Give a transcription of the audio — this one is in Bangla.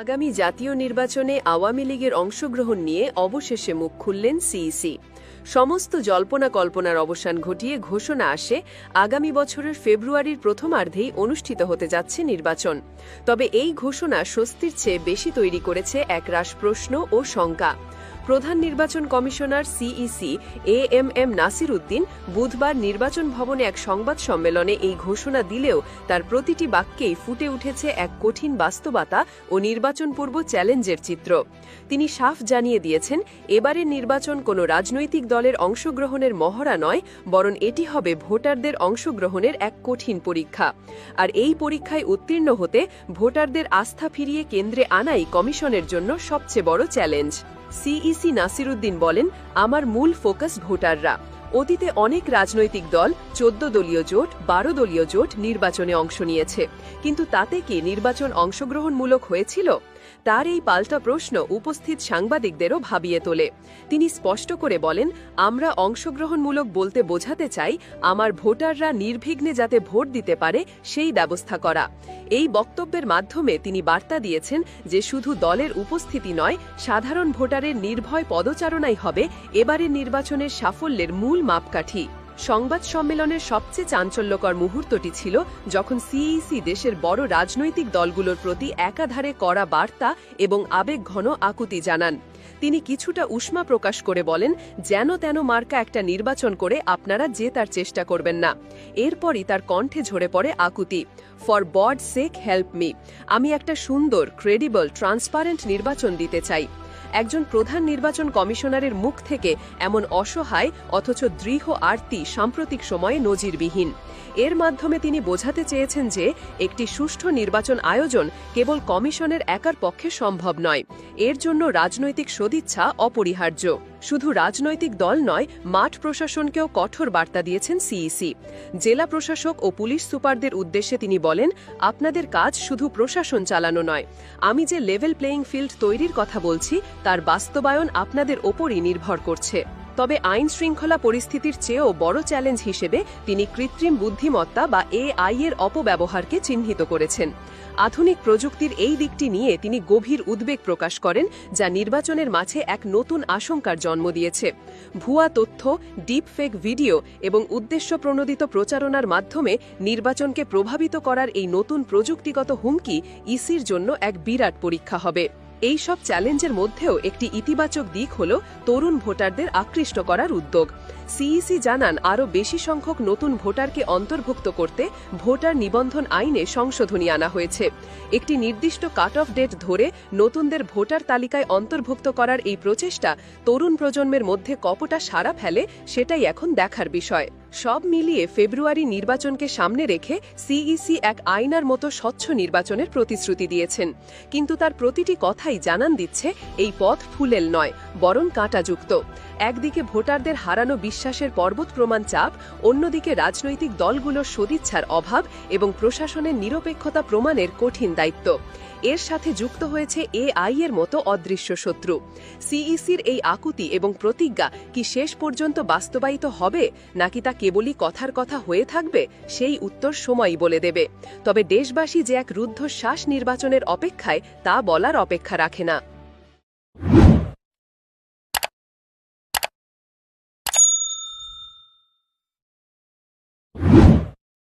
আগামী জাতীয় নির্বাচনে আওয়ামী লীগের অংশগ্রহণ নিয়ে অবশেষে মুখ খুললেন সিইসি। সমস্ত জল্পনা কল্পনার অবসান ঘটিয়ে ঘোষণা আসে, আগামী বছরের ফেব্রুয়ারির প্রথমার্ধেই অনুষ্ঠিত হতে যাচ্ছে নির্বাচন। তবে এই ঘোষণা স্বস্তির চেয়ে বেশি তৈরি করেছে একরাশ প্রশ্ন ও শঙ্কা। প্রধান নির্বাচন commissioner CEC A M M Nasir Uddin বুধবার নির্বাচন ভবনে এক সংবাদ সম্মেলনে এই ঘোষণা দিলেও তার প্রতিটি বাক্যেই ফুটে উঠেছে এক কঠিন বাস্তবতা ও নির্বাচন পূর্ব চ্যালেঞ্জের চিত্র। তিনি সাফ জানিয়ে দিয়েছেন, এবারের নির্বাচন কোনো রাজনৈতিক দলের অংশগ্রহণের মহড়া নয়, বরং এটি হবে ভোটারদের অংশগ্রহণের এক কঠিন পরীক্ষা। আর এই পরীক্ষায় উত্তীর্ণ হতে ভোটারদের আস্থা ফিরিয়ে কেন্দ্রে আনাই কমিশনের জন্য সবচেয়ে বড় চ্যালেঞ্জ। সিইসি নাসিরুদ্দিন বলেন আমার মূল ফোকাস ভোটাররা। অতীতে অনেক রাজনৈতিক দল চোদ্দ দলীয় জোট, বারো দলীয় জোট নির্বাচনে অংশ নিয়েছে। কিন্তু তাতে কি নির্বাচন অংশগ্রহণমূলক হয়েছিল? তার এই পাল্টা প্রশ্ন উপস্থিত সাংবাদিকদেরও ভাবিয়ে তোলে। তিনি স্পষ্ট করে বলেন, আমরা অংশগ্রহণমূলক বলতে বোঝাতে চাই, আমার ভোটাররা নির্বিঘ্নে যাতে ভোট দিতে পারে, সেই ব্যবস্থা করা। এই বক্তব্যের মাধ্যমে তিনি বার্তা দিয়েছেন যে শুধু দলের উপস্থিতি নয়, সাধারণ ভোটারের নির্ভয় পদচারণাই হবে, এবারের নির্বাচনের সাফল্যের মূল মাপকাঠি। সংবাদ সম্মেলনের সবচেয়ে চাঞ্চল্যকর মুহূর্তটি ছিল যখন সিইসি দেশের বড় রাজনৈতিক দলগুলোর প্রতি একাধারে করা বার্তা এবং আবেগঘন আকুতি জানান। তিনি কিছুটা উষ্মা প্রকাশ করে বলেন, যেন তেন মার্কা একটা নির্বাচন করে আপনারা জেতার চেষ্টা করবেন না। এরপরই তার কণ্ঠে ঝরে পড়ে আকুতি, for God sake help me. আমি একটা সুন্দর, ক্রেডিবল, ট্রান্সপারেন্ট নির্বাচন দিতে চাই। একজন প্রধান নির্বাচন কমিশনারের মুখ থেকে এমন অসহায়, অথচ দৃঢ় আরতি সাম্প্রতিক সময়ে নজিরবিহীন। এর মাধ্যমে তিনি বোঝাতে চেয়েছেন যে, একটি সুষ্ঠু নির্বাচন আয়োজন কেবল কমিশনের একার পক্ষে সম্ভব নয়। এর জন্য রাজনৈতিক সদিচ্ছা অপরিহার্য। শুধু রাজনৈতিক দল নয়, মাঠ প্রশাসনকেও কঠোর বার্তা দিয়েছেন সিইসি। জেলা প্রশাসক ও পুলিশ সুপারদের উদ্দেশ্যে তিনি বলেন, আপনাদের কাজ শুধু প্রশাসন চালানো নয়। আমি যে লেভেল প্লেয়িং ফিল্ড তৈরির কথা বলছি, তার বাস্তবায়ন আপনাদের ওপরই নির্ভর করছে। তবে আইন শৃঙ্খলা পরিস্থিতির চেয়েও বড় চ্যালেঞ্জ হিসেবে তিনি কৃত্রিম বুদ্ধিমত্তা বা এআই এর অপব্যবহারকে চিহ্নিত করেছেন। আধুনিক প্রযুক্তির এই দিকটি নিয়ে তিনি গভীর উদ্বেগ প্রকাশ করেন, যা নির্বাচনের মাঝে এক নতুন আশঙ্কার জন্ম দিয়েছে। ভুয়া তথ্য ডিপ ডিপফেক ভিডিও এবং উদ্দেশ্য প্রণোদিত প্রচারণার মাধ্যমে নির্বাচনকে প্রভাবিত করার এই নতুন প্রযুক্তিগত হুমকি ইসির জন্য এক বিরাট পরীক্ষা হবে। এই সব চ্যালেঞ্জের মধ্যেও একটি ইতিবাচক দিক হল তরুণ ভোটারদের আকৃষ্ট করার উদ্যোগ। সিইসি জানান, আরও বেশি সংখ্যক নতুন ভোটারকে অন্তর্ভুক্ত করতে ভোটার নিবন্ধন আইনে সংশোধনী আনা হয়েছে। একটি নির্দিষ্ট কাট অফ ডেট ধরে নতুনদের ভোটার তালিকায় অন্তর্ভুক্ত করার এই প্রচেষ্টা তরুণ প্রজন্মের মধ্যে কপটা সাড়া ফেলে, সেটাই এখন দেখার বিষয়। সব মিলিয়ে ফেব্রুয়ারি নির্বাচনকে সামনে রেখে সিইসি এক আইনার মতো স্বচ্ছ নির্বাচনের প্রতিশ্রুতি দিয়েছেন। কিন্তু তার প্রতিটি কথাই জানান দিচ্ছে, এই পথ ফুলেল নয়, বরং কাঁটাযুক্ত। একদিকে ভোটারদের হারানো বিশ্বাসের পর্বত প্রমাণ চাপ, অন্যদিকে রাজনৈতিক দলগুলোর সদিচ্ছার অভাব এবং প্রশাসনের নিরপেক্ষতা প্রমাণের কঠিন দায়িত্ব। এর সাথে যুক্ত হয়েছে এআই এর মতো অদৃশ্য শত্রু। সিইসির এই আকুতি এবং প্রতিজ্ঞা কি শেষ পর্যন্ত বাস্তবায়িত হবে, নাকি তা কেবলই কথার কথা হয়ে থাকবে, সেই উত্তর সময়ই বলে দেবে। তবে দেশবাসী যে এক রুদ্ধশ্বাস নির্বাচনের অপেক্ষায় তা বলার অপেক্ষা রাখে না।